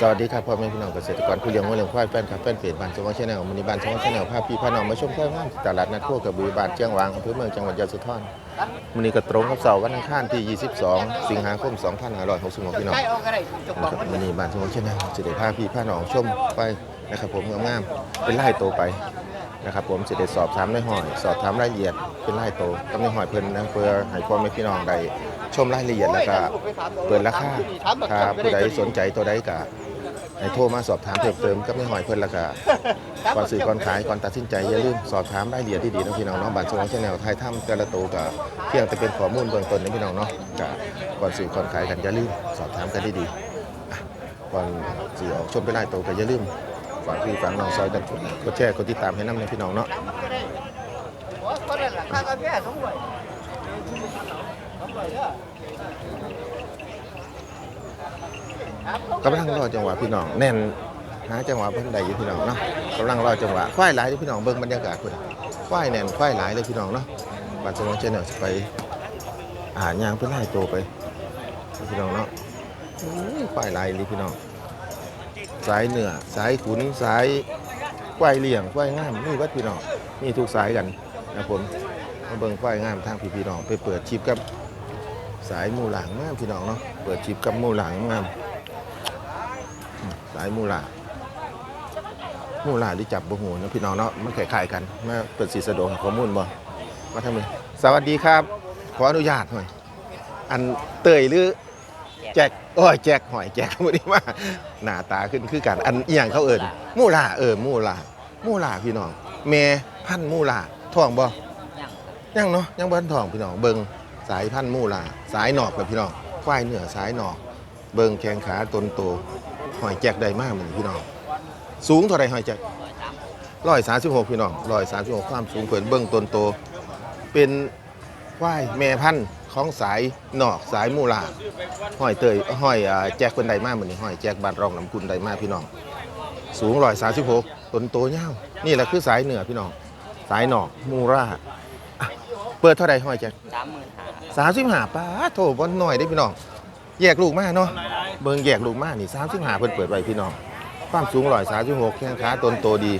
สวัสดีครับพ่อแม่พี่น้องเกษตรกรผู้เลี้ยงวัวเลี้ยงควายแฟนคลับแฟนเพจบ้านสมองชาแนลมินิบ้านสมองชาแนลพาพพี่พาน้องมาชมควายงามตลาดนัดโคกระบือบานเชียงวางอำเภอเมืองจังหวัดยะโสธรมื้อนี้ก็ตรงกับเสาร์วันอังคารที่ 22 สิงหาคม 2566พี่น้องนะครับมื้อนี้บ้านสมองชาแนลจะได้พาพี่พาน้องชมไปนะครับผมงามๆเป็นไล่โตไปนะครับผมจะได้สอบถามในหอย สอบถามรายละเอียดเป็นไล่โตกับในหอยเพิ่นนะเพื่อให้พ่อแม่พี่น้องได้ ชมรายละเอียดแล้วก็เปิดราคาถ้าผู้ใดสนใจตัวใดก็ให้โทรมาสอบถามเพิ่มเติมกับในหอยเพิ่นและก็ก่อนซื้อก่อนขายก่อนตัดสินใจอย่าลืมสอบถามรายละเอียดดีๆนะพี่น้องเนาะบ้านสมองชาแนลไทยถ้ำแต่ละตัวก็เพียงแต่เป็นข้อมูลเบื้องต้นนะพี่น้องเนาะก็ก่อนซื้อก่อนขายกันอย่าลืมสอบถามกันดีๆอะก่อนสิออกชมไปไล่ตัวก็อย่าลืมฝากพี่ฝากน้องซอยกันกดแชร์กดติดตามให้น้ำในพี่น้องเนาะ กำลังรอจังหวะพี่น้องแน่นหาจังหวะเพิ่นใดอยู่พี่น้องเนาะกำลังรอจังหวะควายหลายอยู่พี่น้องเบิ่งบรรยากาศพุ่นควายแน่นควายหลายเลยพี่น้องเนาะบ้านสมองชาแนลจะไปอ่านยางเพิ่นไล่ตัวไปพี่น้องเนาะควายหลายเลยพี่น้องสายเหนือสายขุนสายควายเลี้ยงควายงามนี่วัดพี่น้องมีทุกสายกันนะผมมาเบิ่งควายงามทางพี่พี่น้องไปเปิดชิปกับ สายมูหลังงามพี่น้องเนาะเปิดชิปกับมูหลังงามสายมูหลามูหลาที่จับบ่หูนะพี่น้องเนาะมันคล้ายๆกันมาเปิดสีสะดวกข้อมูลบ่มาทำเลยสวัสดีครับ ขออนุญาตหน่อย อันเตยหรือแจกโอ้ยแจกหอยแจกไม่ได้ว่าหน้าตาขึ้นคือกันอันอียงเขาเอิญมู่ลาเออมู่ลามู่ลาพี่น้องแม่พันมู่ลาทองบ่ยังเนาะยังบ่ทันทองพี่น้องเบิ่ง สายพันธุ์มู่ลาสายหนอกกับพี่น้องควายเหนือสายหนอก เบิงแขงขาตนโตหอยแจกได้มากเหมือนพี่น้อง สูงเท่าไรหอยแจกร้อยสามสิบหกพี่น้องร้อยสามสิบหกความสูงเพิ่นเบิงตนโต เป็นควายแม่พันธุ์ของสายหนอกสายมู่ลาหอยเตยหอยแจกคนใดมากเหมือนนี้ห้อยแจกบาดรองน้ำคุณใดมากพี่น้อง สูงร้อยสามสิบหกต้นโตเง่านี่แหละคือสายเหนือพี่น้อง สายหนอกมูราอะ เปิดเท่าไรห้อยแจกสามหมื่นหาสามสิบห้าป้าโถบอลหน่อยได้พี่น้อง แยกลูกมาเนาะ เบิ่งแยกลูกมานี่สามสิบห้าเพิ่นเปิดไว้พี่น้อง ความสูงร้อยสาสิบหกแข้งขาต้นโตดี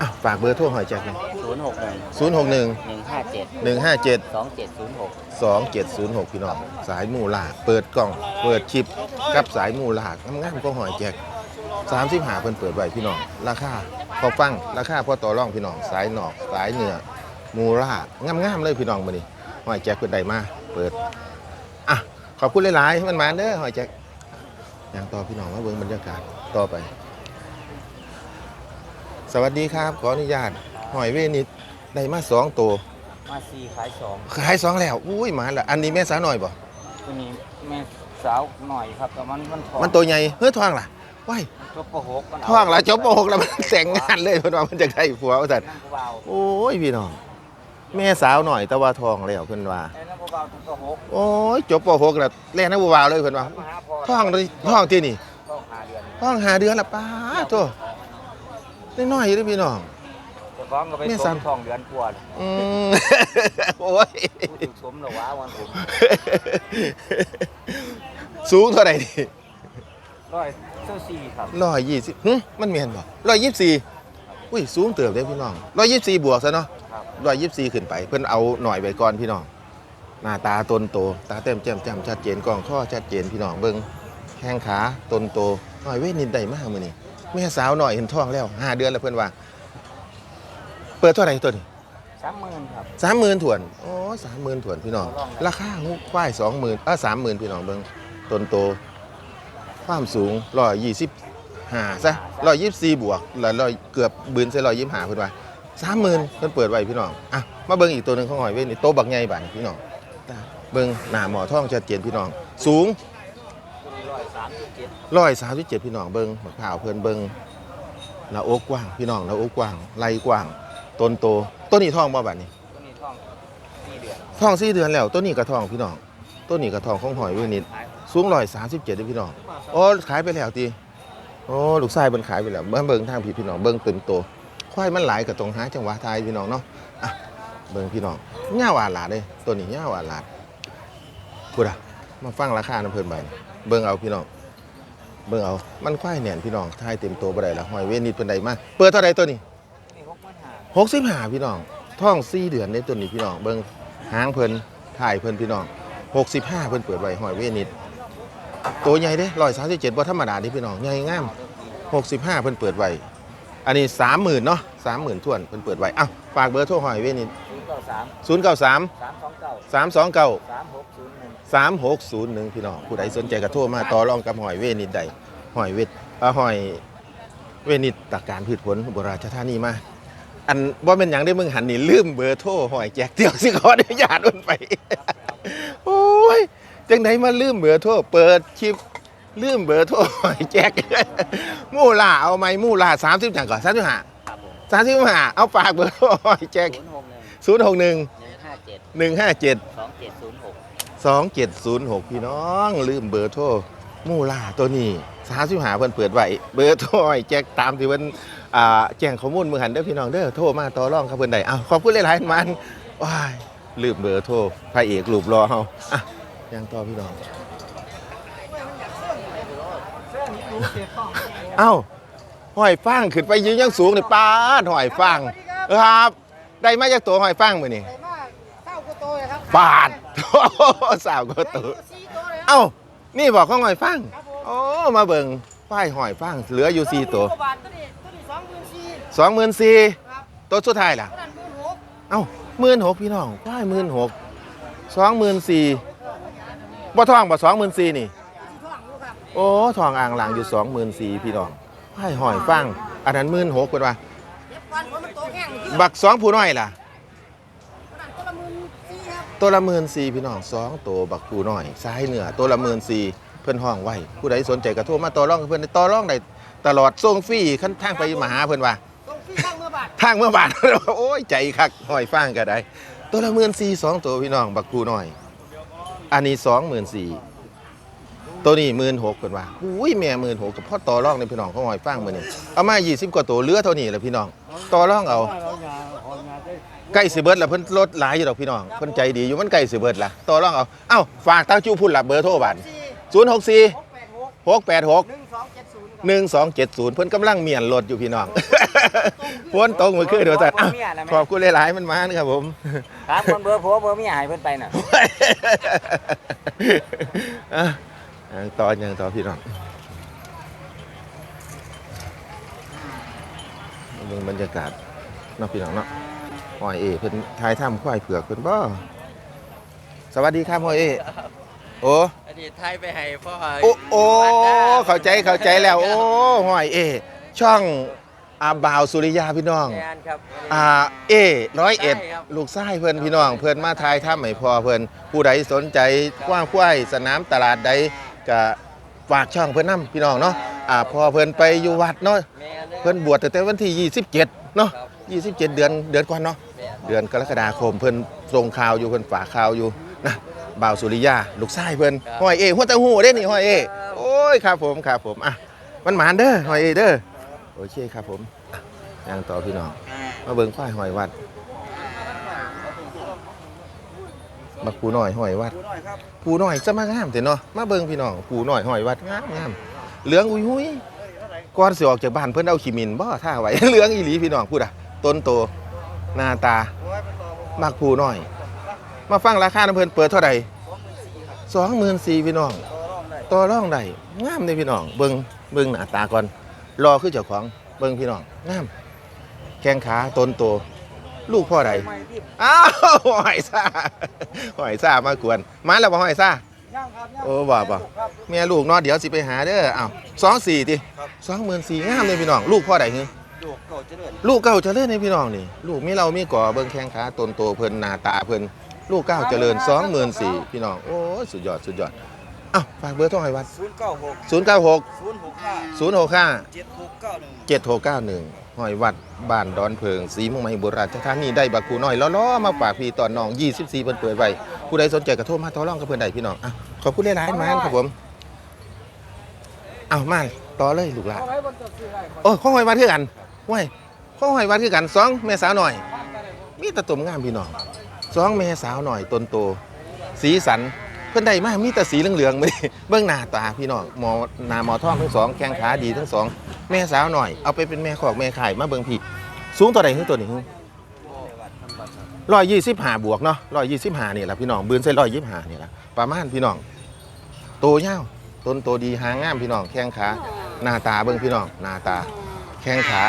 อะฝากเบอร์โทรห้อยแจกเลยศูนย์หกหนึ่งศูนย์หกหนึ่งหนึ่งห้าเจ็ดหนึ่งห้าเจ็ด สองเจ็ดศูนย์หก 2706 พี่น้องสายมูลาเปิดกล่อง เปิดชิปกับสายมูลางามๆก็หอยแจก35เพิ่นเปิดไว้พี่น้องราคาพอฟังราคาพอต่อรองพี่น้องสายหนอกสายเหนือ มูลางามๆเลยพี่น้องมื้อนี้หอยแจกเพิ่นได้มาเปิดอะขอบคุณหลายๆให้มันมาเด้อหอยแจกอย่างต่อพี่น้องมาเบิ่งบรรยากาศต่อไป สวัสดีครับ ขออนุญาตหอยเวนิดได้มาสองตัวมาสี่ขายสองขายสองแล้วอุ้ยมาละอันนี้แม่สาวหน่อยบ่ตัวนี้แม่สาวหน่อยครับแต่มันมันทองมันตัวใหญ่เฮ้ยทองล่ะว้ายตัวปะหกมันทองล่ะจบปหกแล้วมันแต่งงานเลยเพิ่นว่ามันจะได้ผัวว่าซั่นนั่งเบาโอ้ยพี่น้อง แม่สาวหน่อยแต่ว่าทองแล้วเพิ่นว่าไอ้นั่งเบาตัวปะหกโอ้ยจบปหกแล้วแล่นนักบ่าวเลยเพิ่นว่ามาหาพอทองเลยทองที่นี่ต้องหาเดือนทองหาเดือนละป้าโตน้อยๆอยู่เด้อพี่น้องจะฟ้องก็ไปแม่สสั่มนทองเดือนกว่าอืม โอ้ยพูดถึงสมเหรอวะวันผมสูงเท่าไหร่ดิร้อยเท่าสี่ครับร้อยยี่สิบหึมันเมียนบ่ร้อยยี่สิบสี่อุ้ยสูงเติบเลยพี่น้องร้อยยี่สิบสี่บวกซะเนาะค รับร้อยยี่สิบสี่ขึ้นไป เพิ่นเอาหน่อยไว้ก่อนพี่น้องหน้าตาตนโตตาเต็มแจ่มแจ่มชัดเจนกล้องข้อชัดเจนพี่น้องเบิ่งแข้งขาตนโตหน่อยเว้ยนิดได้มากมื้อนี้แม่สาวหน่อยเห็นท้องแล้วห้าเดือนแล้วเพิ่นว่า เปิดเท่าไหร่ตัวนี้สามหมื่นครับสามหมื่นถวนอ๋อสามหมื่นถวนพี่น้อง ราคาหูควายสองหมื่นอะสามหมื่นพี่น้องเบิ่งตนโต ความสูงร้อยยี่สิบห้าซะร้อยยี่สิบสี่บวกแล้วร้อยเกือบบืนใส่ร้อยยี่สิบห้าเพิ่นว่า สามหมื่นเพิ่นเปิดไว้พี่น้องอะมาเบิ่งอีกตัวหนึ่งของหอยเว้ยนี่โตบักใหญ่บาดนี้พี่น้องตาเบิ่งหน้าหมอท้องชัดเจนพี่น้อง สูงตัวนี้ร้อยสามสิบเจ็ดร้อยสามสิบเจ็ดพี่น้องเบิ่งบักพร้าวเพิ่นเบิ่งหน้าอกกว้างพี่น้องหน้าอกกว้างไหล่กว้างต้นโตต้นนี้ท้องบ่บาดนี้ตัวนี้ทองสี่เดือนท้องสี่เดือนแล้วต้นนี้กระทองพี่น้องต้นนี้กระทองของหอยเว้ยนิดขายสูงร้อยสามสิบเจ็ดพี่น้องโอ้ขายไปแล้วตีโอ้ลูกชายเบิ่นขายไปแล้วเบิ่งเบิ่งทางพี่พี่น้องเบิ่งตื่นโต ควายมันหลายกับตรงหาจังหวะทายพี่น้องเนาะอะเบิ่งพี่น้องย่าวาหลาดเลยตัวนี้ย่าวาหลาดพูดอะมาฟังราคาน้ำเพิ่นไปเบิ่งเอาพี่น้องเบิ่งเอา มันควายแหน่นพี่น้องทายเต็มตัวบ่ได้ละหอยเวนิดเพิ่นใดมาเปิดเท่าใดตัวนี้หกพันห้าพี่น้องท้อง4เดือนในตัวนี้พี่น้องเบิ่งหางเพิ่นถ่ายเพิ่นพี่น้อง65เพิ่นเปิดไว้หอยเวนิดตัวใหญ่เด้137บ่ธรรมดาเด้พี่น้องใหญ่งาม65เพิ่นเปิดไว้ อันนี้30,000เนาะ30,000ถ้วนเพิ่นเปิดไว้อ้าวฝากเบอร์โทรหอยเวนิดศูนย์เก้าสาม093สามสองเก้า329สามหกศูนย์หนึ่ง3601พี่น้องผู้ใดสนใจก็โทรมาต่อรองกับหอยเวนิดใดหอยเวทเอ่อหอยเวนิดตากการพืชผลอุบลราชธานีมาอันว่าเป็นอย่างได้มึงหันนี่ลืมเบอร์โทรหอยแจกเดียวสิขออนุญาตมันไป โอ้ยจังไดมาลืมเบอร์โทรเปิดคลิป ลืมเบอร์โทรหอยแจกมู่ล่าเอาไหมมู่ล่าสามสิบจังก่อนสามสิบห้าครับผมสามสิบห้าเอาฝากเบอร์โทรหอยแจกศูนย์หกหนึ่งศูนย์หกหนึ่งหนึ่งห้าเจ็ดหนึ่งห้าเจ็ดสองเจ็ดศูนย์หกสองเจ็ดศูนย์หกพี่น้อง ลืมเบอร์โทรมู่ล่าตัวนี้สามสิบหาเพิ่นเปิดไว้เบอร์โทรให้แจ้งตามที่เพิ่นอ่าแจ้งข้อมูลมือหันเด้อพี่น้องเด้อโทรมาต่อรองครับเพิ่นได้อ้าวขอบคุณหลายๆมันว้ายลืมเบอร์โทรพระเอกรูปรอเฮาอะยังต่อพี่น้อง เอ้าหอยฟางขึ้นไปยืนยังสูงนี่ป้าดหอยฟางครับ ได้มาจากตัวหอยฟางมือนี้ใหญ่มากเท่ากุโตเลยครับบาทสาวก็ตัวสี่โตเอ้านี่บอกข้องหอยฟังโอ้มาเบิ่งป้ายหอยฟังเหลืออยู่สี่ตัวสองหมื่นสี่ตัวสุดท้ายล่ะเอ้าหมื่นหกพี่น้องป้ายหมื่นหกสองหมื่นสี่บ่ท่องบ่สองหมื่นสี่นี่ โอ้ทองอ่างหลังอยู่สองหมื่นสี่พี่น้องป้ายหอยฟัง อันนั้นหมื่นหกเป็นว่าเก็บวันว่ามันโตแห้งที่บักสองผู้น้อยล่ะตัวนั้นตัวละหมื่นสี่ครับตัวละหมื่นสี่พี่น้องสองตัวบักผู้น้อยซ้ายเหนือตัวละหมื่นสี่เพิ่นห้องไว้ผู้ใดสนใจก็โทรมาต่อรองกับเพิ่นได้ต่อรองได้ตลอดส่งฟรีขั้นทางไปมาหาเพิ่นว่า ตรงที่ข้างเมื่อบาททางเมื่อบาทโอ้ยใจคักหอยฟางก็ได้ ตัวละหมื่นสี่สองตัวพี่น้องบักผู้น้อย อันนี้สองหมื่นสี่ ตัวนี้หมื่นหกเพิ่นว่าอุ้ยแม่หมื่นหกกับพ่อต่อรองในพี่น้องเขาหอยฟางมื้อนี้เอามายี่สิบกว่าตัวเหลือเท่านี้แหละพี่น้องต่อรองเอาใกล้สิเบิดแล้วเพิ่นลดหลายอยู่ดอกพี่น้องเพิ่นใจดีอยู่มันใกล้สิเบิดละต่อรองเอาเอ้าฝากตั้งจูพุ่นละเบอร์โทรบัตรสี่0 6 4หกแปดหก6 8 6หนึ่งสองเจ็ดศูนย์1 2 7 0 เพิ่นกำลังเมียนรถอยู่พี่น้องพ้นตรงมือคือเดี๋ยวจัดอ้าวขอบคุณหลายๆมันมานะครับผมถามคนเบอร์ผัวเบอร์เมียหายเพิ่นไปน่ะอะ ยังต่อยังต่อพี่น้องเบิ่งบรรยากาศเนาะพี่น้องเนาะหอยเอเพิ่นทายถ้ำควายเผือกเพิ่นบ่สวัสดีครับหอยเอโอ้อันนี้ไทยไปให้พ่อโอ้โอ้เข้าใจเข้าใจแล้ว โอ้หอยเอ ช่องอาบ่าวสุริยาพี่น้องงานครับอ่าเอร้อยเอ็ดใช่ครับลูกไส้เพื่อนพี่น้อง เพื่อนมาทายถ้ำให้พอเพื่อนผู้ใดสนใจกว้างควายสนามตลาดใด ก็ฝากช่องเพื่อนนํพี่น้องเนาะอ่าพอเพื่อนไปอยู่วัดเนาะแม่นเพื่อนบวชตั้งแต่วันที่ 27เนาะ27 เดือนเดือนก่อนเนาะ แม่นเดือนกรกฎาคมเพื่อนส่งข่าวอยู่เพื่อนฝากข่าวอยู่นะบ่าวสุริยาลูกไส้เพื่อนหอยเอหัวตะหูเด้นี่หอยเอโอ้ยครับผมครับผมอะมันหมานเด้อหอยเอเด้อโอเคครับผมอะย่างต่อพี่น้องมาเบิ่งควายหอยวัด มาปูน้อยหอยวัดปูน้อยจะมางามแต่เนาะมาเบิ่งพี่น้องปูน้อยหอยวัดงามงามเหลืองอุ้ยหุยก่อนสิออกจากบ้านเพิ่นเอาขี้มินบ่ท่าไว้ เหลืองอีหลีพี่น้องพูดอะต้นโตหน้าตามักปูน้อย มาฟังราคาน้ำเพิ่นเปิดเท่าใด24,000พี่น้องต่อรองได้งามเลยพี่น้อง เบิ่งเบิ่งหน้าตาก่อนรอคือเจ้าของเบิ่งพี่น้องงามแข้งขาต้นโต ลูกพ่อใดอ้าวหอยซ่าหอยซ่ามากวนมาแล้วบ่หอยซ่าย่างครับย่างโอ้บ่บ่แม่ลูกเนาะเดี๋ยวสิไปหาเด้ออ้าวสองสี่ติสองหมื่นสี่งามเลยพี่น้อง ลูกพ่อใดฮึดูเก่าเจริญลูกเก้าเจริญในพี่น้องนี่ ลูกมีเรามีก่อเบิ่งแข้งขาตนโตเพิ่นหน้าตาเพิ่นลูกเก้าเจริญสองหมื่นสี่พี่น้องโอ้ยสุดยอดสุดยอดอ้าวฝากเบอร์โทรให้วัดศูนย์เก้า ห้อยวัดบ้านดอนเพิงสีมงไม้บุราชธานีได้บักคูน้อยล้อๆมาฝากพี่ตอนน้อง 24เพิ่นเปิดไว้ผู้ใดสนใจก็โทรมาต่อรองกับเพิ่นได้พี่น้องอะขอบคุณหลายๆมากครับผมเอามาต่อเลยลูกหลานโอ้ข้องหอยวัดคือกันว้ยข้องหอยวัดคือกันสองแม่สาวหน่อย มีแตะตุ่มงามพี่น้องสองแม่สาวหน่อยต้นโตสีสันเพิ่นได้มากมีแต่สีเหลืองๆไม่ได้เบิ่งหน้าตาพี่น้องหมอหน้าหมอท่องทั้งสองแข้งขาดีทั้งสอง แม่สาวหน่อย เอาไปเป็นแม่ขอกแม่ขายมาเบิ่งพี่สูงตัวใดคือตัวนี้ร้อยยี่สิบห้าบวกเนาะร้อยยี่สิบห้านี่แหละพี่น้องบืนใส่ร้อยยี่สิบห้านี่แหละประมาณพี่น้องโตเยาวต้นโตดีหางงามพี่น้องแข้งขาหน้าตาเบิ่งพี่น้องหน้าตา แข้งขา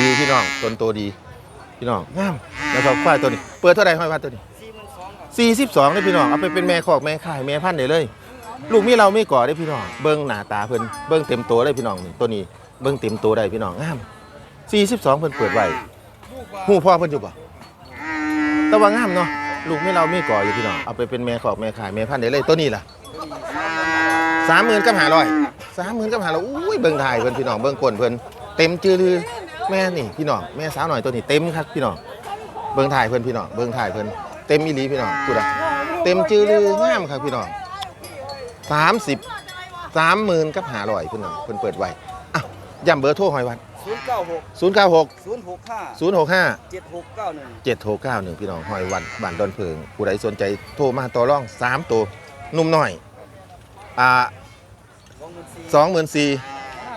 ดีพี่น้องต้นโตดี พี่น้องงามแล้วก็ควายตัวนี้เปิดเท่าไหร่ห้อยว่าตัวนี้สี่สิบสองนี่พี่น้องเอาไปเป็นแม่คอกแม่ขายแม่พันธุ์ได้เลย ลูกมีเราไม่ก่อได้พี่น้องเบิ้งหน้าตาเพิ่นเบิ้งเต็มตัวได้พี่น้องนี่ตัวนี้ เบิ้งเต็มตัวได้พี่น้องงามสี่สิบสองเพิ่นเปิดไว้หูพ่อเพิ่นอยู่บ่แต่ว่างามเนาะลูกไม่เราไม่ก่ออยู่พี่น้องเอาไปเป็นแม่คอกแม่ขายแม่พันธุ์ได้เลยตัวนี้ล่ะสามหมื่นกับหาร้อยสามหมื่นกับหาร้อยอุ้ยเบิ้งถ่ายเพิ่นพี่น้องเบิ้งก้นเพิ่นเต็มจือลือแม่นี่พี่น้องแม่สาวหน่อยตัวนี้เต็มครับพี่น้องเบิ้งถ่ายเพิ่นพี่น้องเบิ้งถ่ายเพิ่นเต็มอีหลีพี่น้องกูดะเต็มจือลืองามครับพี่น้องสามสิบสามหมื่นกับหาร้อยเพิ่นน่ะเพิ่นเปิดไว้อะ ย้ำเบอร์โทรหอยวันศูนย์เก้าหกศูนย์เก้าหกศูนย์หกห้าศูนย์หกห้าเจ็ดหกเก้าหนึ่งเจ็ดโทรเก้าหนึ่งพี่น้องหอยวันบ้านดอนเพิง ผู้ใดสนใจโทรมาต่อรองสามตัวนุ่มหน่อย อ่า สองหมื่นสี่สองหมื่นสี่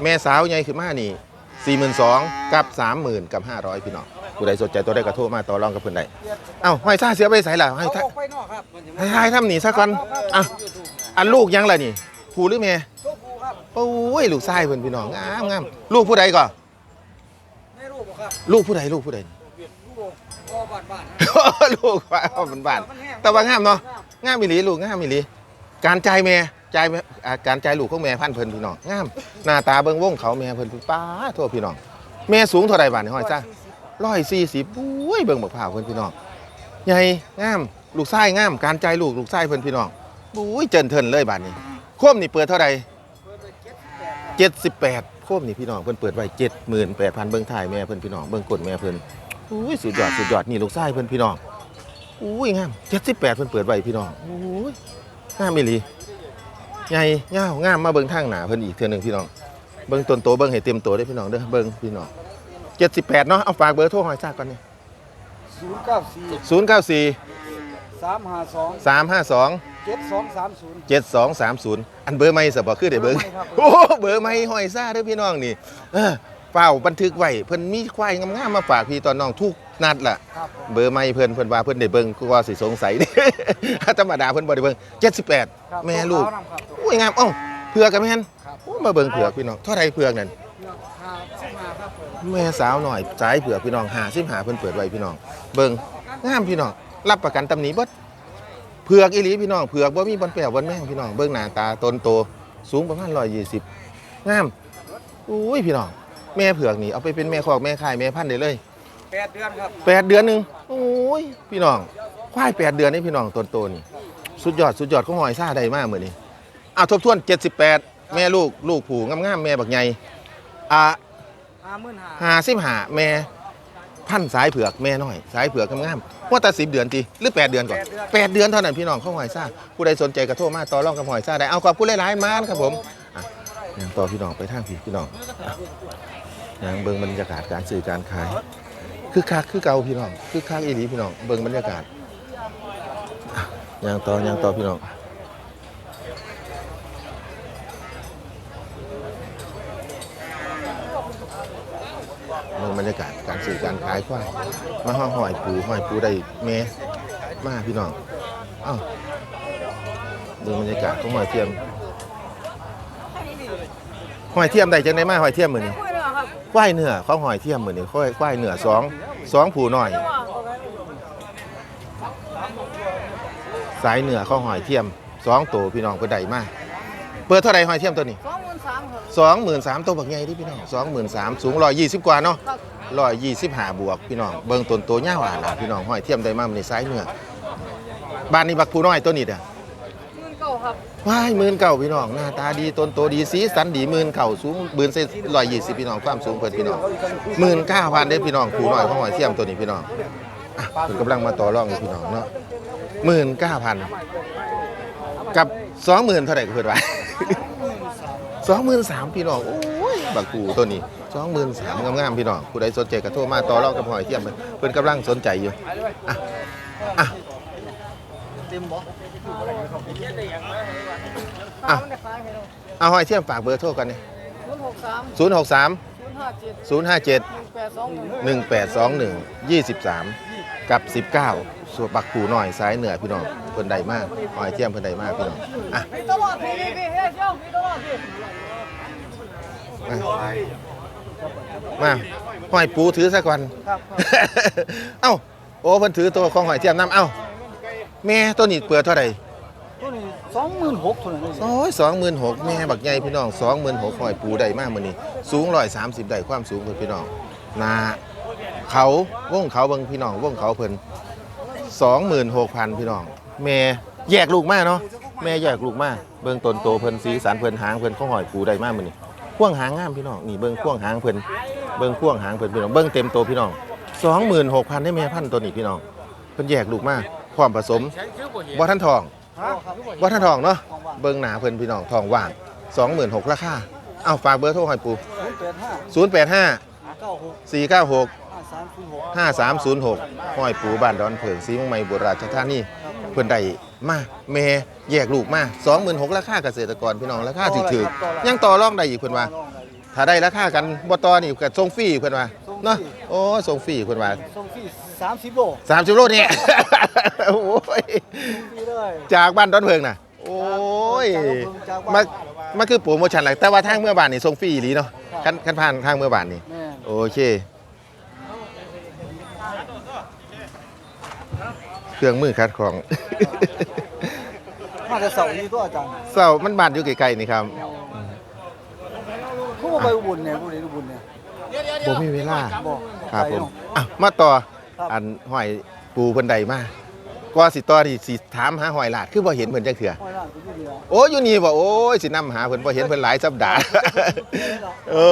แม่สาวใหญ่ขึ้นมานี่สี่หมื่นสองกับสามหมื่นกับห้าร้อยพี่น้องผู้ใดสนใจตัวได้ก็โทรมาต่อรองกับเพิ่นได้เอ้าหอยซ่าเสียไปใส่ละหอยเอาซ่าออกไปนอกครับให้ทายทำหนีซะก่อนอะอันลูกยังล่ะนี่ผู้หรือแม่ตัวครูครับ โอ้ยลูกชายเพื่อนพี่น้องงามงามลูกผู้ใดก่อนไม่รู้บ่ครับลูกผู้ใดลูกผู้ใด ลูกบ่บ้านบ้านลูกว่าเอานบานแต่ว่างามเนาะงามมิลีลูกงามมิลีการใจายแม่ใจาม่อ่การใจลูกของแม่พันเพลินพี่น้องงามหน้าตาเบิ่งวงเขาแม่เพิ่นป้าโทั่พี่น้องแม่สูงเท่าใดบาดนห้อยจ้า ร้อยสี่สิบอุ้ยเบิ่งบักผ่าวเพื่อนพี่น้องใหญ่งาม ลูกไส้งาม การใจลูกลูกไส้เพื่อนพี่น้องอุ้ยเจนเทินเลยบาทนี้คว่มนี่เปิดเท่าไหร 78โคมนี่พี่น้องเพิ่นเปิดไว้78,000เบื้องถ่ายแม่เพิ่นพี่น้องเบื้องกดแม่เพิ่นอุ้ยสุดยอดสุดยอดนี่ลูกชายเพิ่นพี่น้องอุ้ยงาม78เพิ่นเปิดไว้พี่น้องอุ้ยงามอีหลีใหญ่ยาวงามมาเบิ่งทางหน้าเพิ่นอีกเทื่อนึงพี่น้องเบิ่งต้นโตเบิ่งให้เต็มตัวเด้พี่น้องเด้อเบิ่งพี่น้อง78เนาะเอาฝากเบอร์โทรหอยซากก่อนนี่094 094 352 352 เก้าสี่สามห้าสองสามห้าสองเจ็ดสองสามศูนย์เจ็ดสองสามศูนย์อันเบอร์ไม่สบอคือได้เบอร์เบอร์ไม่ครับ โอ้เบอร์ไม่หอยซ่าเด้อพี่น้องนี่เออเฝ้าบันทึกไว้เพิ่นมีควายงามๆมาฝากพี่ตอนน้องทุกนัดล่ะ ครับผมเบอร์ไม่เพิ่นเพิ่นว่าเพิ่นได้เบิ่งก็ว่าสิสงสัยธรรมดาเพิ่นบ่ได้เบิ่งครับ78 แม่ลูกตัวขาวน้ำครับอุ้ยงามเอ้าเผือกกับแม่นครับ โอ้มาเบิ่งเผือกพี่น้องเท่าไรเผือกนั่น เลือกหาสิมาครับผมแม่สาวหน่อยสายเผือกพี่น้อง55เพิ่นเปิดไว้พี่น้อง เบิ่งงามพี่น้อง รับประกันตำหนิเบิด เผือกอีหลีพี่น้องเผือกบ่มีบอนแป้วบอนแม่งพี่น้องเบิ่งหน้าตาตนโตสูงประมาณ120งามอุ้ยพี่น้องแม่เผือกนี่เอาไปเป็นแม่คอกแม่ขายแม่พันธุ์ได้เลยแปดเดือนครับแปดเดือนหนึ่งโอ้ยพี่น้องควายแปดเดือนนี่พี่น้องต้นโตนี่สุดยอดสุดยอดของหอยซ่าได้มากเหมือนนี้อะทบทวน 78 แม่ลูกลูกผูงามๆแม่บักใหญ่อะห้าหมื่นห้าหาสิบหาแม่ พันธุ์สายเผือกแม่น้อย สายเผือกงามๆว่าแต่สิบเดือนตีหรือ8เดือนก่อน8เดือนเท่านั้นพี่น้องของหอยซ่าผู้ใดสนใจกระโทรมาต่อรองกับหอยซ่าได้เอาขอบคุณหลายๆมานครับผมอะยังต่อพี่น้องไปทางพี่พี่น้องอะยังเบิ่งบรรยากาศการซื้อการขายคือคักคือเก่าพี่น้องคือคักอีหลีพี่น้องเบิ่งบรรยากาศอะย่างต่อย่างต่อพี่น้องเบิ่งบรรยากาศ การสื่อการขายควายมาห้องหอยปูหอยปูได้เมมาพี่น้องเอ้าเบิ่งบรรยากาศของหอยเทียมหอยเทียมได้จังได้มาหอยเทียมมื้อนี้ควายเนื้อข้าวหอยเทียมเหมือนนี่ควายควายเนื้อสองสองผูหน่อย สายเนื้อข้าวหอยเทียมสองตัวพี่น้องก็ได้มากเปิดเท่าไหรหอยเทียมตัวนี้สองหมื่นสามครับสองหมื่นสามตัวบักใหญ่ที่พี่น้องสองหมื่นสามสูงร้อยยี่สิบกว่าเนาะค รับร้อยยี่สิบห้าบวกพี่น้องเบิ่งต้นตัวเง่าอะล่ะพี่น้องหอยเทียมได้มามันในสายเนื้อบ้านนี้บักผูน้อยตัวนี้เด้อหมื่นเก้าครับว้ายหมื่นเก่าพี่น้องหน้าตาดีต้นโตดีสีสันดีหมื่นเข่าสูงบืนเส้นร้อยยี่สิบพี่น้องความสูงเพิ่นพี่น้องหมื่นเก้าพันเด้อพี่น้องผูน้อยข้าวหอยเทียมตัวนี้พี่น้องอะเพิ่นกำลังมาต่อรองอยู่พี่น้องเนาะหมื่นเก้าพันกับสองหมื่นเท่าไหร่ก็เพิ่นว่าสองหมื่นสามพี่น้องโอ้ย บักกูตัวนี้สองหมื่นสามงามๆพี่น้องผู้ใดสนใจก็โทรมาต่อรองกับหอยเทียมเพิ่นเพิ่นกำลังสนใจอยู่อะอะต็มบ่อะเอาหอยเทียมฝากเบอร์โทรกันนี่ศูนย์หกสาม063ศูนย์ห้าเจ็ดหนึ่งแปดสองหนึ่ง1821 23กับ19ส่วนบักผูหน่อยซ้ายเหนือพี่น้องเพิ่นใดมากหอยเทียมเพิ่นใดมากพี่น้องอะ มีตลอดพี่พี่พี่เฮ้ยเจ้ามีตลอดพี่ มามาหอยปูถือซะก่อนครับ เอ้าโอ้เพิ่นถือตัวของหอยเทียมน้ำเอ้าแม่ตัวนี้เปิดเท่าไหร่ตัวนี้สองหมื่นหกเท่านั้นเองโอ้ยสองหมื่นหกแม่บักใหญ่พี่น้องสองหมื่นหกหอยปูได้มากมื้อนี้สูงร้อยสามสิบได้ความสูงเพิ่นพี่น้องหนาเขาวงเขาเบิ่งพี่น้องวงเขาเพิ่นสองหมื่นหกพันพี่น้อง แม่แยกลูกมาเนาะแม่แยกลูกมาเบิ่งต้นโตเพิ่นสีสันเพิ่นหางเพิ่นของหอยปูได้มากมื้อนี้พ่ วงหางงามพี่น้องนี่เบิ่งพ่วงหางเพิ่นเบิ่งพ่วงหางเพิ่นพี่น้องเบิ่งเต็มโตพี่น้องสองหมื่นหกพันได้แม่พันตัวนี้พี่น้องเพิ่นแยกลูกมาพร้อมผสมบ่ทันทองว่ท่านทองเนาะเบิ่งหนาเพิ่นพี่น้องทองว่าง26,000ราคาเอาฝากเบอร์โทรให้ปูศูนย์แปดห้า085เก้าหก496ห้าสามศูนย์หก5306ห้อยปูบ้านดอนเผิงสีมืองใหม่บุรีราชธานีเพิ่นได้ มาแม่แยกลูกมา26,000ราคาเกษตรกรพี่น้องราคาถูกๆยังต่อรองได้อีกเพิ่นว่า ถ้าได้ราคากันบ่ต่อนี่ก็ส่งฟรีเพิ่นว่าเนาะโอ้ส่งฟรีเพิ่นว่าส่งฟรีสามสิบโล30โลเนี่ยโอ้ยฟรีเลยจากบ้านดอนเพิงน่ะ โอ้ยมามาคือโปรโมชั่นแหละแต่ว่าทางเมื่อบานนี่ส่งฟรีอีหลีเนาะคันคันผ่านทางเมื่อบานนี่แม่นโอเค เค รื่องมือคัดของ มาแต่เสาร์นี้ตัวอาจารย์เศร้ามันบานอยู่ไกลๆนี่ครับเขาบอกไปอุบลเนี่ยผู้ใดอุบลเนี่ย ผมมีเวลาบอกครับผมไปเนาะอะมาต่อครับ อันหอยปูเพิ่นใดมาก็สิต่อที่สิถามหาหอยลาดคือบ่เห็นเพิ่นจังเถื่อ ห้อยล้านไปอยู่เดียวโอ้อยู่นี่บ่โอ้ยสินำหาเพิ่นบ่เห็นเพิ่นหลายสัปดาห์ โอ้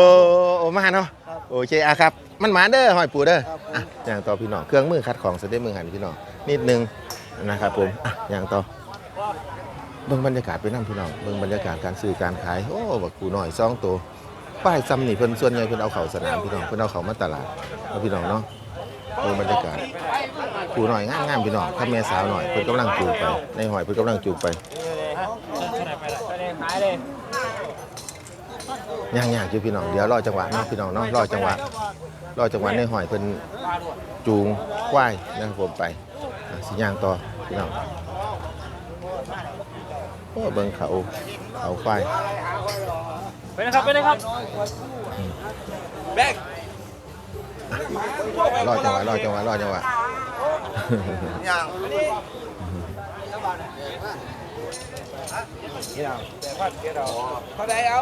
โอ้มาเนาะครับ โอเคอะครับ มันหมาเด้อหอยปูเด้อครับผมอะอย่างต่อพี่น้องเครื่องมือคัดของเสด็จมือหันพี่น้องนิดนึงนะครับผมอะอย่างต่อเบิ่งบรรยากาศไปนั่พี่น้องเบิ่งบรรยากาศการซื้อการขายโอ้บักกูหน่อยซองตัวป้ายซ้ำนี่เพิ่นส่วนใหญ่เพิ่นเอาเข่าสนามพี่น้องเพิ่นเอาเข่ามาตลาดเอาพี่น้องเนาะเบิ่งบรรยากาศกูหน่อยงามๆพี่น้องถ้าแม่สาวหน่อยเพิ่นกำลังจูงไปในหอยเพิ่นกำลังจูงไป ขายเลยย่างๆอยู่พี่น้องเดี๋ยวรอจังหวะเนาะพี่น้องเนาะรอจังหวะรอจังหวะในหอยเพิ่นจูงควายนะครับผมไปอะสิย่างต่อพี่น้องโอ้เบิ่งเขาเขาควาย ไปนะครับไปนะครับรอจังหวะรอจังหวะรอจังหวะ เขาได้เอา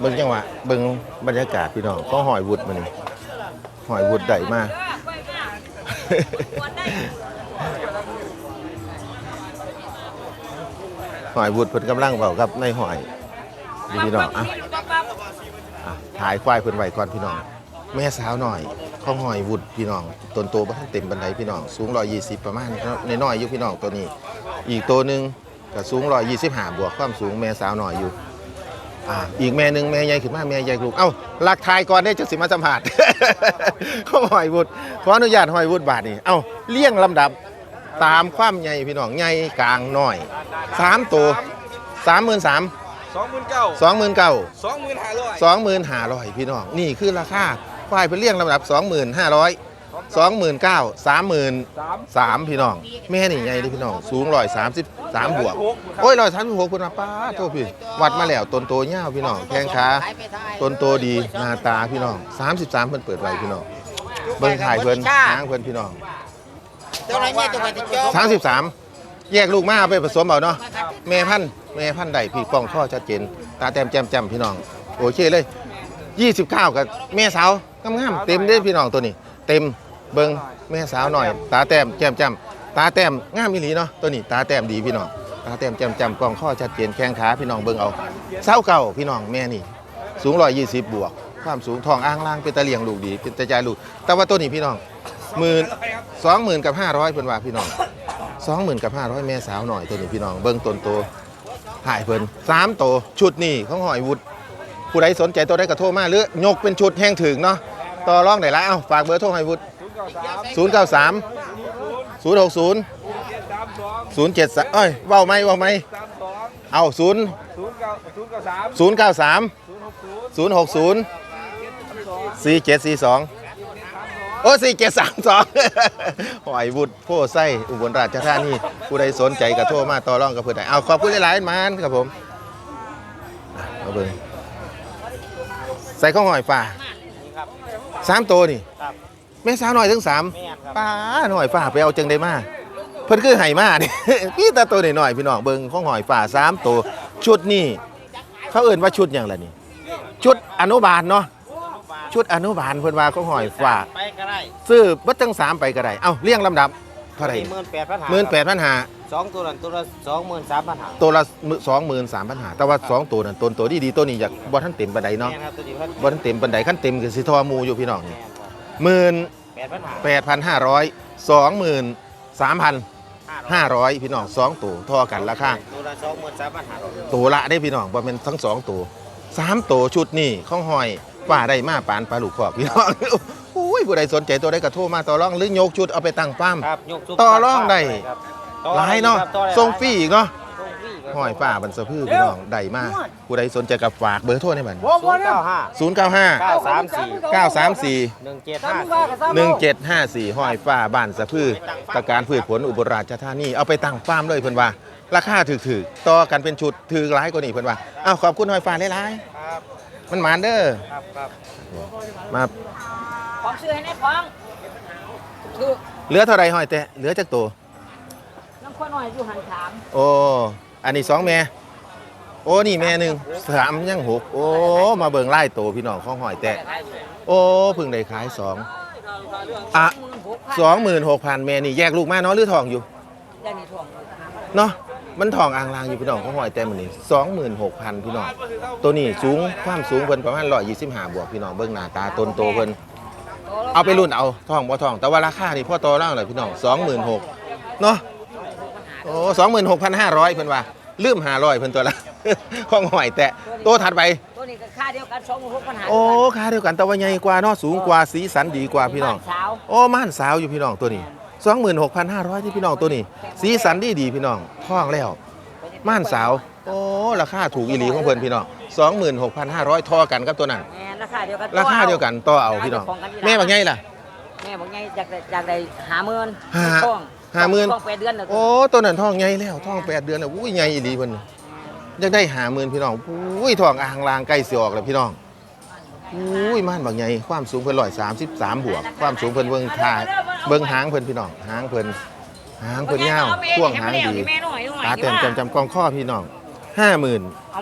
เบิ่งจังหวะเบิ่งบรรยากาศพี่น้องก็หอยวุดมันหอยวุดใดมาก หอยวุดเพิ่นกำลังเบากับในหอยนี่พี่น้องอะอะถ่ายควายเพิ่นไว้ก่อนพี่น้อง แม่สาวหน่อยข้องหอยวุดพี่น้องต้นโตบ่ทันเต็มบันไดพี่น้อง สูง120ประมาณในน้อยอยู่พี่น้องตัวนี้ อีกตัวหนึ่งก็สูง125บห้าบวกความสูงแม่สาวหน่อยอยู่อ่าอีกแม่หนึ่งแม่ใหญ่ขึ้นมาแม่ใหญ่ลูกเอ้าลักทายก่อนได้จังสิมาสัมผัสข้องหอยวุดขออนุญาตหอยวุดบาทนี่เอ้าเลี้ยงลำดับ ตามความใหญ่พี่น้องใหญ่กลางน้อยสามตัวสามหมื่นสามสองหมื่นเก้าสองหมื่นเก้าสองหมื่นห้าร้อยสองหมื่นห้าร้อยพี่น้องนี่คือราคาควายเป็นเลี้ยงลำดับสองหมื่นห้าร้อยสองหมื่นเก้าสามหมื่นสามสามพี่น้องแม่นี่ใหญ่เลยพี่น้อง สูงร้อยสามสิบสามบวก โอ้ยร้อยสามสิบหกพี่น้องป้าโทษพี่ วัดมาแล้วต้นโตเงาวพี่น้อง แข้งขาต้นโตดีหน้าตาพี่น้องสามสิบสามเพิ่นเปิดไว้พี่น้อง เบิ่งถ่ายเพิ่นหางเพิ่นพี่น้อง ตัวนั้นเนี่ยตัวไปติดจบสามสิบสามแยกลูกมาเอาไปผสมเอาเนาะแม่พันธุ์แม่พันธุ์ใดพี่ป้องท่อชัดเจน ตาแต้มแจ่มแจ่มพี่น้อง โอเคเลยยี่สิบเก้ากับแม่สาวงามๆเต็มเด้พี่น้องตัวนี้ เต็มเบิ่งแม่สาวหน่อย ตาแต้มแจ่มแจ่มตาแต้มงามอีหลีเนาะตัวนี้ตาแต้มดีพี่น้องตาแต้มแจ่มแจ่มกล้องข้อชัดเจนแข้งขาพี่น้องเบิ่งเอาเศร้าเก่าพี่น้องแม่นี่ สูงร้อยยี่สิบบวก ความสูงทองอ้างล่างเป็นตะเลียงลูกดีเป็นตะจายลูกแต่ว่าตัวนี้พี่น้อง หมื่นสองหมื่นกับห้าร้อยเป็นว่าพี่น้องสองหมื่นกับห้าร้อยแม่สาวหน่อยตัวนี้พี่น้องเบิ้งต้นโตหายเพิ่นสามโตชุดนี่ของหอยวุฒผู้ใดสนใจตัวได้กระโทรมาหรือยกเป็นชุดแห้งถึงเนาะต่อรองได้แล้วเอ้าฝากเบอร์โทรหอยวุฒศูนย์เก้าสามศูนย์หกศูนย์ศูนย์เจ็ดสเอ้ยว้าไหมว้าไหมเอาศูนย์ศูนย์เก้าสามศูนย์หกศูนย์สี่เจ็ดสี่สอง โอ้สี่เจ็ดสามสองหอยบุตรโพไส้อุบลราชธานีผู้ใดสนใจก็โทรมาต่อรองกับเพื่อนได้เอาขอบคุณหลายๆมานครับผมอะเอาเบิ่งใส่ข้าวหอยป่าสามตัวนี่ครับแม่สาวหน่อยถึงสามแม่นครับป้าหน่อยฝ่าไปเอาจังได้มาเพิ่นคือไห่มานี่พี่ตาตัวหน่อยๆพี่น้องเบิ่งข้าวหอยฝ่าสามตัวชุดนี่เขาเอิ่นว่าชุดหยังล่ะนี่ชุดอนุบาลเนาะ ชุดอนุบาลเพิ่นว่าข้าวหอยฝ่าไปก็ได้ซื้อบัตทั้งสามไปก็ได้เอ้าเรียงลำดับเท่าไหร่หมื่นแปดพันหาหมื่นแปดพันหาสองตัวนั้นตัวละสองหมื่นสามพันหาตัวละสองหมื่นสามพันหาแต่ว่าสองตัวนั้นต้นตัวดีดีๆตัวนี้อยากบ่ท่านเต็มปันไดเนาะแม่นครับตัวนี้พันบ่ท่านเต็มปันไดขั้นเต็มคือสิทอหมูอยู่พี่น้องนี่แม่นครับหมื่นแปดพันหาแปดพันห้าร้อยสองหมื่นสามพันห้าร้อยพี่น้องสองตัวทอกันราคาตัวละสองหมื่นสามพันหาตัวละได้พี่น้องบ่เป็นทั้งสองตัวสามตัวชุดนี่ข้องหอย ป่าได้มาปานปลาลูกขอกพี่น้องโอ้ยผู้ใดสนใจตัวใดก็โทรมาต่อรองหรือยกชุดเอาไปตั้งป้ามครับยกซุปต่อรองได้ครับหลายเนาะครับต่อได้ส่งฟรีอีกเนาะส่งฟรีครับหอยป่าบันสะพือพี่น้องได้มากผู้ใดสนใจกับฝากเบอร์โทรให้มันศูนย์เก้าห้า0 9 5เก้าสามสี่9 3 4 หนึ่งเจ็ดห้า1 7 5 4หอยป่าบ้านสะพือตะการพืชผลอุบลราชธานีเอาไปตั้งฟาร์มเลยเพิ่นว่า ราคาถูกๆต่อกันเป็นชุดถือหลายกว่านี้เพิ่นว่าอ้าวขอบคุณหอยฟ้าหลายครับๆ มันหมานเด้อครับครับมาของซื้อให้ในฟังคือเหลือเท่าไรหอยแต่เหลือจักตัวน้ำข้นหน่อยอยู่หันถามโอ้อันนี้สองแม่โอ้นี่แม่หนึ่งสามยังหกโอ้มาเบิ่งไล่โตพี่น้องของหอยแต่โอ้เพิ่งได้ขายสองอะสองหมื่นหกพันแม่นี่แยกลูกมาเนาะหรือทองอยู่ได้ในถ่วงเนาะ มันทองอ่างลางอยู่พี่น้องของหอยแต่มันนี่สองหมื่นหกพันพี่น้อง ตัวนี้สูงความสูงเพิ่นประมาณร้อยยี่สิบห้าบวกพี่น้องเบิ่งหน้าตาต้นโตเพิ่นเอาไปรุ่นเอาทองบ่ทอง แต่ว่าราคานี่พ่อโตล่างเลยพี่น้องสองหมื่นหกเนาะโอ้สองหมื่นหกพันห้าร้อยเพิ่นว่าลืมห้าร้อยเพิ่นตัวละของหอยแต่โตถัดไปตัวนี้ก็ค่าเดียวกันสองหมื่นหกพันหาโอ้ค่าเดียวกันแต่ว่าใหญ่กว่าเนาะสูงกว่าสีสันดีกว่าพี่น้องสาวโอ้ม่านสาวอยู่พี่น้องตัวนี้ 26,500 ที่พี่น้องตัวนี้ สีสันดีดีพี่น้องท้องแล้ว ม่านสาว โอ้ราคาถูกอีหลีของเพิ่นพี่น้อง26,500ทอกันกับตัวนั้น แม่ราคาเดียวกันราคาเดียวกันต่อเอาพี่น้อง แม่บักใหญ่ล่ะ แม่บอกไงอยากได้อยากได้หาเมินหา ท้องหาหมื่นท้องแปดเดือนแล้วโอ้ตัวนั้นท้องใหญ่แล้วท้องแปดเดือนแล้วอุ้ยใหญ่อีหลีเพิ่นอยากได้หาหมื่นพี่น้องอุ้ยท้องอ่างลางใกล้สิออกแล้วพี่น้องอุ้ยม่านบักใหญ่ความสูงเพิ่น133บวก ความสูงเพิ่นเบิ่งทา เบิ่งหางเพิ่นพี่น้องหางเพิ่นหางเพิ่นยาวช่วงหางดีแม่หน่อยหน่อยตาเต็มจำจำกองข้อพี่น้องห้าหมื่นเอา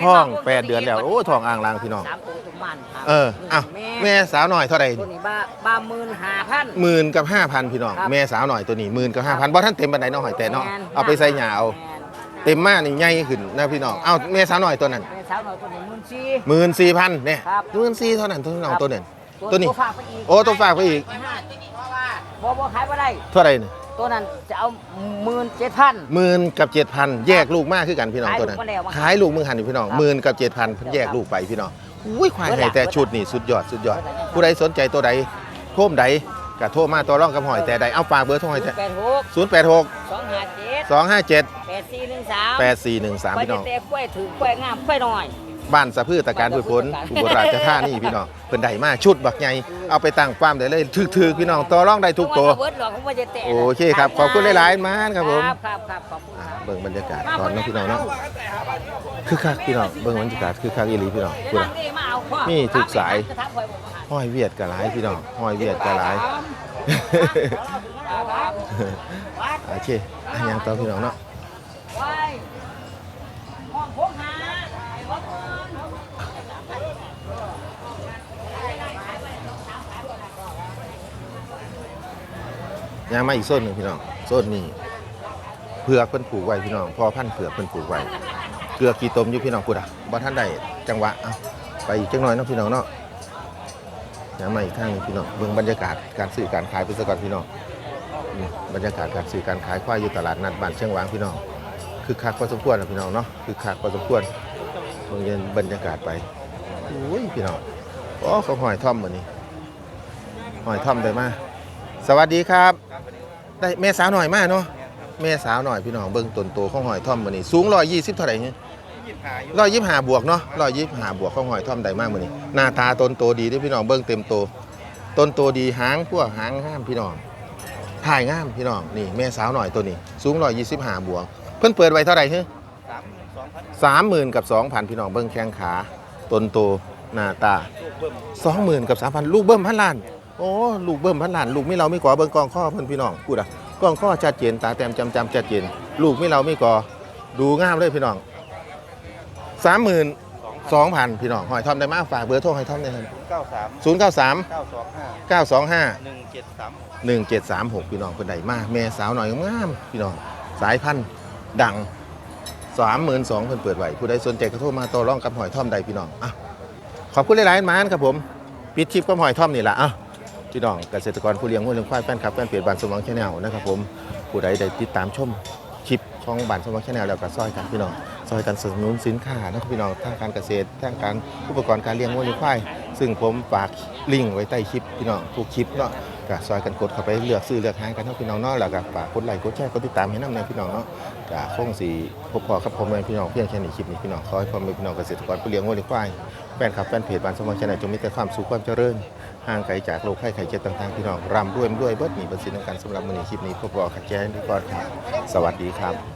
เท้องแปดเดือนแล้วโอ้ท้องอ่างลางพี่น้องสามตัวทุกมันครับเอออ้าวแม่แม่สาวหน่อยเท่าไหร่ตัวนี้บ้าบ้าหมื่นห้าพันหมื่นกับห้าพันพี่น้องครับแม่สาวหน่อยตัวนี้หมื่นกับห้าพันบ่ท่านเต็มบันไดน้องหอยแต่เนาะแม่เอาไปใส่หยาเอาแม่นเต็มมากนี่ใหญ่ขึ้นนะพี่น้อง เอ้าแม่สาวหน่อยตัวนั้นแม่สาวหน่อยตัวนี้หมื่นสี่หมื่นสี่พันเนี่ยครับหมื่นสี่เท่านั้นตัวน้องครับตัวนั้นตัวนี้ฝากไปอีกโอ้ตัวฝากไปอีก บ่บ่ขายบ่ได้ เท่าไหร่เนี่ยตัวนั้นจะเอาหมื่นเจ็ดพัน หมื่นกับเจ็ดพันแยกลูกมากคือกันพี่น้องขายตัวนั้นลูกมาแล้วมาขายลูกมือหันนี่พี่น้องครับหมื่นกับเจ็ดพันแยกลูกไปพี่น้องอุ้ยควายไห้แต่ชุดนี่สุดยอดสุดยอด ผู้ใดสนใจตัวใดโทมใดก็โทรมาตัวร่องกับหอยแต่ใดเอาฝากเบอร์โทรหอยแต่แปดหกศูนย์แปดหกสองห้าเจ็ดสองห้าเจ็ดแปดสี่หนึ่งสามแปดสี่หนึ่งสามไปพี่น้อง เตะกล้วยถือกล้วยงามกล้วยน้อย บ้านสะพือตะการพืชผลอุบลราชธานีพี่น้องเพิ่นได้มาชุดบักใหญ่เอาไปตั้งฟาร์มได้เลยถึกๆพี่น้องต่อร่องได้ทุกตัวเบิดหรอกเขาบ่จะแตะโอเคครับขอบคุณหลายๆมากครับผมครับครับครับขอบคุณอ่าครับเบิ่งบรรยากาศก่อนเนาะพี่น้องเนาะคือคักพี่น้องเบิ่งบรรยากาศคือคักอีหลีพี่น้องพูดนะมาเอาพ่อนี่ถูกสายกระทะพ่อยบอกว่าห้อยเวียดกะหลายพี่น้องห้อยเวียดกะหลายโอเคอันยังต่อพี่น้องเนาะ ไว้ห้องพกหา ยังมาอีกโซนหนึ่งพี่น้องโซนนี้เผือกเพิ่นปลูกไว้พี่น้องพอพันธุ์เผือกเพิ่นปลูกไว้เกลือกีตมอยู่พี่น้องพูดอะบ่ท่านได้จังหวะเอาไปอีกจังหน่อยเนาะพี่น้องเนาะยังมาอีกทางนึงพี่น้องเบิ่งบรรยากาศการซื้อการขายไปซะก่อนพี่น้องบรรยากาศการซื้อการขายควายอยู่ตลาดนัดบ้านเชียงหวางพี่น้องคือคักพอสมควรนะพี่น้องเนาะคือคักพอสมควรเบิ่งเย็นบรรยากาศไปอุ้ยพี่น้องโอ้เขาหอยท่อมมื้อนี้หอยท่อมได้มา สวัสดีครับ ได้แม่สาวหน่อยมาเนาะแม่สาวหน่อยพี่น้องเบิ่งต้นโตของหอยท่อมมื้อนี้สูง120เท่าไหร่เนี่ย125บวกเนาะ125บวกของหอยท่อมได้มากมื้อนี้หน้าตาต้นโตดีเด้อพี่น้องเบิ่งเต็มโตต้นโตดีหางพวกหางงามพี่น้องถ่ายงามพี่น้องนี่แม่สาวหน่อยตัวนี้สูง125บวก เพิ่นเปิดไว้เท่าไหร่ฮะสามหมื่นกับสองพันพี่น้องเบิ่งแข้งขาต้นโตหน้าตาสองหมื่นกับสามพันลูกเบิ้มพันล้าน โอ้ลูกเบิ้มพันล้านลูกไม่เราไม่ก่อเบิ่งกองข้อเพิ่นพี่น้องพูดอะกองข้อชัดเจนตาแต้มจำจำชัดเจนลูกไม่เราไม่ก่อดูงามเลยพี่น้องสามหมื่นสองพันพี่น้องหอยทอมได้มาฝากเบอร์โทรหอยทอมได้ครับเก้าสามศูนย์เก้าสามเก้าสองห้าเก้าสองห้าหนึ่งเจ็ดสามหนึ่งเจ็ดสามหกพี่น้องเป็นใดมาแม่สาวหน่อยงามๆพี่น้องสายพันธุ์ดังสามหมื่นสองเพิ่นเปิดไว้ผู้ใดสนใจก็โทรมาต่อรองกับหอยท่อมใดพี่น้องอะขอบคุณหลายๆมานครับผมปิดคลิปกับหอยท่อมนี่แหละอะ พี่น้องเกษตรกรผู้เลี้ยงวัวเลี้ยงควายแฟนคลับแฟนเพจบ้านสมหวังชาแนลนะครับผมผู้ใดได้ติดตามชมคลิปของบ้านสมหวังชาแนลแล้วก็ซอยกันพี่น้องซอยกันสนับสนุนสินค้านะครับพี่น้องทางการเกษตรทางการอุปกรณ์การเลี้ยงวัวเลี้ยงควายซึ่งผมฝากลิงก์ไว้ใต้คลิปพี่น้องทุกคลิปเนาะก็ซอยกันกดเข้าไปเลือกซื้อเลือกหากันเนาะพี่น้องเนาะแล้วก็ฝากกดไลค์กดแชร์กดติดตามให้นำในพี่น้องเนาะก็คงสิพบพอกับผมในพี่น้องเพียงแค่นี้คลิปนี้พี่น้องขอให้พ่อแม่พี่น้องเกษตรกรผู้เลี้ยงวัวเลี้ยงควายแฟนคลับแฟนเพจบ้านสมองชนจงมีแต่ความสุขความเจริญ ห่างไกลจากโรคไข้ไข้เจ็บต่างๆพี่น้องร่ำรวยด้วยเบิดหนีประสินการสำหรับมือนี้คลิปนี้พบพอขัดแย้งดีก่อนครับ สวัสดีครับ